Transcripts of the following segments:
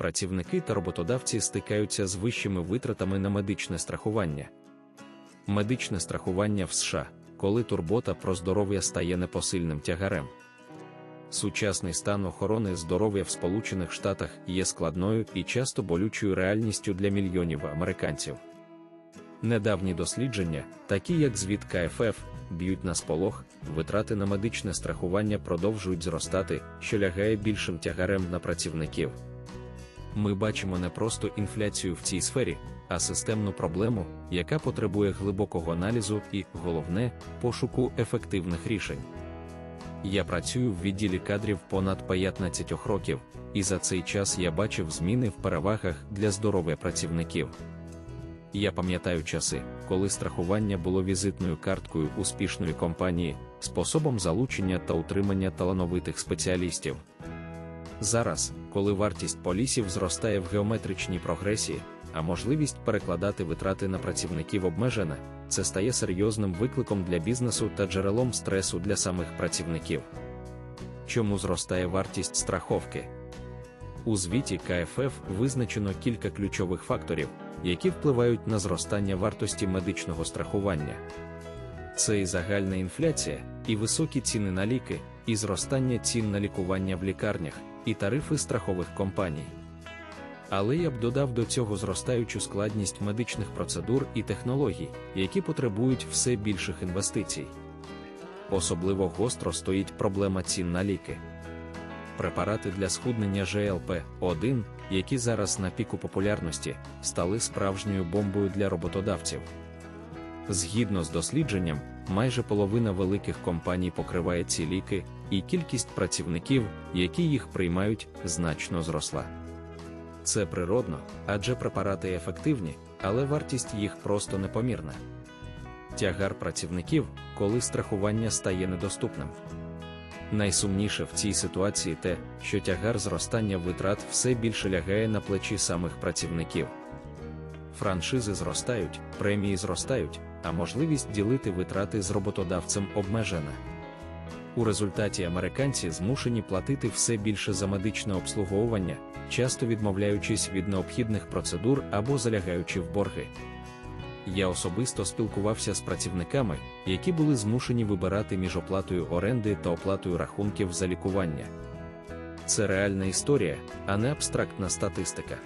працівники та роботодавці стикаються з вищими витратами на медичне страхування. Медичне страхування в США, коли турбота про здоров'я стає непосильним тягарем. Сучасний стан охорони здоров'я в Сполучених Штатах є складною і часто болючою реальністю для мільйонів американців. Недавні дослідження, такі як звіт КФФ, б'ють на сполох, витрати на медичне страхування продовжують зростати, що лягає більшим тягарем на працівників. Ми бачимо не просто інфляцію в цій сфері, а системну проблему, яка потребує глибокого аналізу і, головне, пошуку ефективних рішень. Я працюю в відділі кадрів понад 15 років, і за цей час я бачив зміни в перевагах для здоров'я працівників. Я пам'ятаю часи, коли страхування було візитною карткою успішної компанії, способом залучення та утримання талановитих спеціалістів. Зараз, коли вартість полісів зростає в геометричній прогресії, а можливість перекладати витрати на працівників обмежена, це стає серйозним викликом для бізнесу та джерелом стресу для самих працівників. Чому зростає вартість страховки? У звіті КФФ визначено кілька ключових факторів, які впливають на зростання вартості медичного страхування. Це і загальна інфляція, і високі ціни на ліки, і зростання цін на лікування в лікарнях, і тарифи страхових компаній. Але я б додав до цього зростаючу складність медичних процедур і технологій, які потребують все більших інвестицій. Особливо гостро стоїть проблема цін на ліки. Препарати для схуднення ЖЛП-1, які зараз на піку популярності, стали справжньою бомбою для роботодавців. Згідно з дослідженням, майже половина великих компаній покриває ці ліки, і кількість працівників, які їх приймають, значно зросла. Це природно, адже препарати ефективні, але вартість їх просто непомірна. Тягар працівників, коли страхування стає недоступним. Найсумніше в цій ситуації те, що тягар зростання витрат все більше лягає на плечі самих працівників. Франшизи зростають, премії зростають, а можливість ділити витрати з роботодавцем обмежена. У результаті американці змушені платити все більше за медичне обслуговування, часто відмовляючись від необхідних процедур або залягаючи в борги. Я особисто спілкувався з працівниками, які були змушені вибирати між оплатою оренди та оплатою рахунків за лікування. Це реальна історія, а не абстрактна статистика.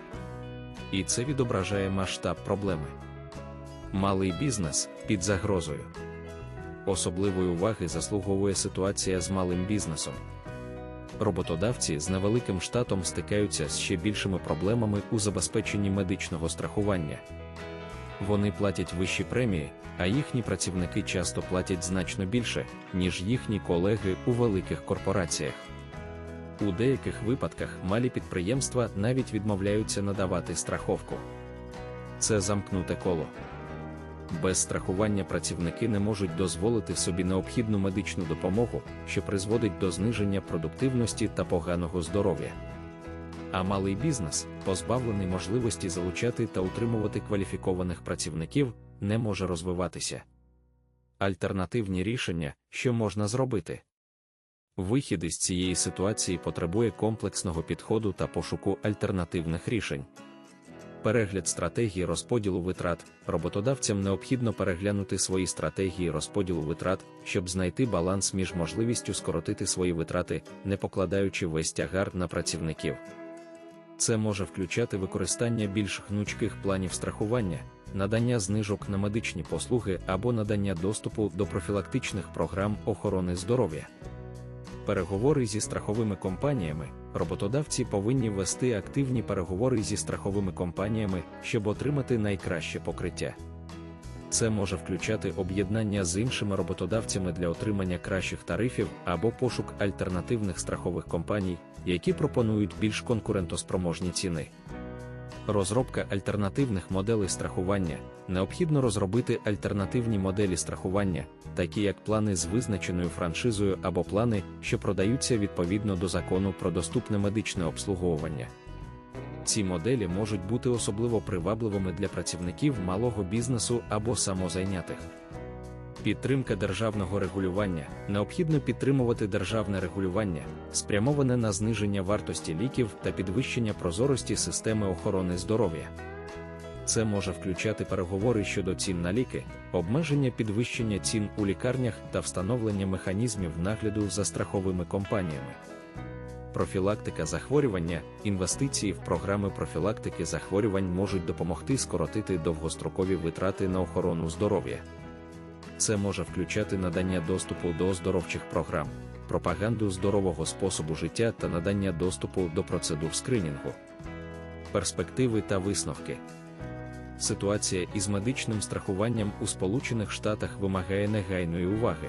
І це відображає масштаб проблеми. Малий бізнес під загрозою. Особливої уваги заслуговує ситуація з малим бізнесом. Роботодавці з невеликим штатом стикаються з ще більшими проблемами у забезпеченні медичного страхування. Вони платять вищі премії, а їхні працівники часто платять значно більше, ніж їхні колеги у великих корпораціях. У деяких випадках малі підприємства навіть відмовляються надавати страховку. Це замкнуте коло. Без страхування працівники не можуть дозволити собі необхідну медичну допомогу, що призводить до зниження продуктивності та поганого здоров'я. А малий бізнес, позбавлений можливості залучати та утримувати кваліфікованих працівників, не може розвиватися. Альтернативні рішення, що можна зробити. Вихід із цієї ситуації потребує комплексного підходу та пошуку альтернативних рішень. Перегляд стратегії розподілу витрат роботодавцям необхідно переглянути свої стратегії розподілу витрат, щоб знайти баланс між можливістю скоротити свої витрати, не покладаючи весь тягар на працівників. Це може включати використання більш гнучких планів страхування, надання знижок на медичні послуги або надання доступу до профілактичних програм охорони здоров'я. Переговори зі страховими компаніями роботодавці повинні вести активні переговори зі страховими компаніями, щоб отримати найкраще покриття. Це може включати об'єднання з іншими роботодавцями для отримання кращих тарифів або пошук альтернативних страхових компаній, які пропонують більш конкурентоспроможні ціни. Розробка альтернативних моделей страхування необхідно розробити альтернативні моделі страхування, такі як плани з визначеною франшизою або плани, що продаються відповідно до закону про доступне медичне обслуговування. Ці моделі можуть бути особливо привабливими для працівників малого бізнесу або самозайнятих. Підтримка державного регулювання необхідно підтримувати державне регулювання, спрямоване на зниження вартості ліків та підвищення прозорості системи охорони здоров'я. Це може включати переговори щодо цін на ліки, обмеження підвищення цін у лікарнях та встановлення механізмів нагляду за страховими компаніями. Профілактика захворювання, інвестиції в програми профілактики захворювань можуть допомогти скоротити довгострокові витрати на охорону здоров'я. Це може включати надання доступу до оздоровчих програм, пропаганду здорового способу життя та надання доступу до процедур скринінгу. Перспективи та висновки. Ситуація із медичним страхуванням у Сполучених Штатах вимагає негайної уваги.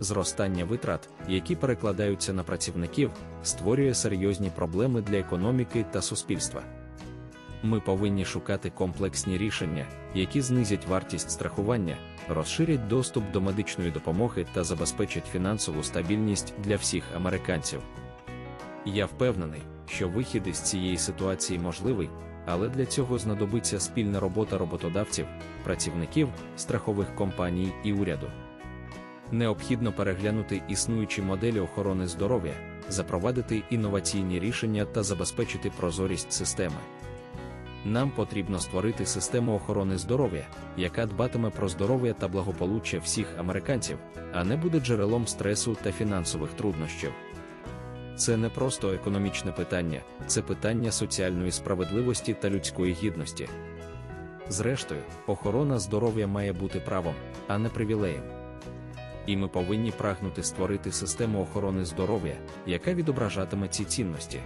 Зростання витрат, які перекладаються на працівників, створює серйозні проблеми для економіки та суспільства. Ми повинні шукати комплексні рішення, які знизять вартість страхування, розширять доступ до медичної допомоги та забезпечать фінансову стабільність для всіх американців. Я впевнений, що вихід із цієї ситуації можливий, але для цього знадобиться спільна робота роботодавців, працівників, страхових компаній і уряду. Необхідно переглянути існуючі моделі охорони здоров'я, запровадити інноваційні рішення та забезпечити прозорість системи. Нам потрібно створити систему охорони здоров'я, яка дбатиме про здоров'я та благополуччя всіх американців, а не буде джерелом стресу та фінансових труднощів. Це не просто економічне питання, це питання соціальної справедливості та людської гідності. Зрештою, охорона здоров'я має бути правом, а не привілеєм. І ми повинні прагнути створити систему охорони здоров'я, яка відображатиме ці цінності.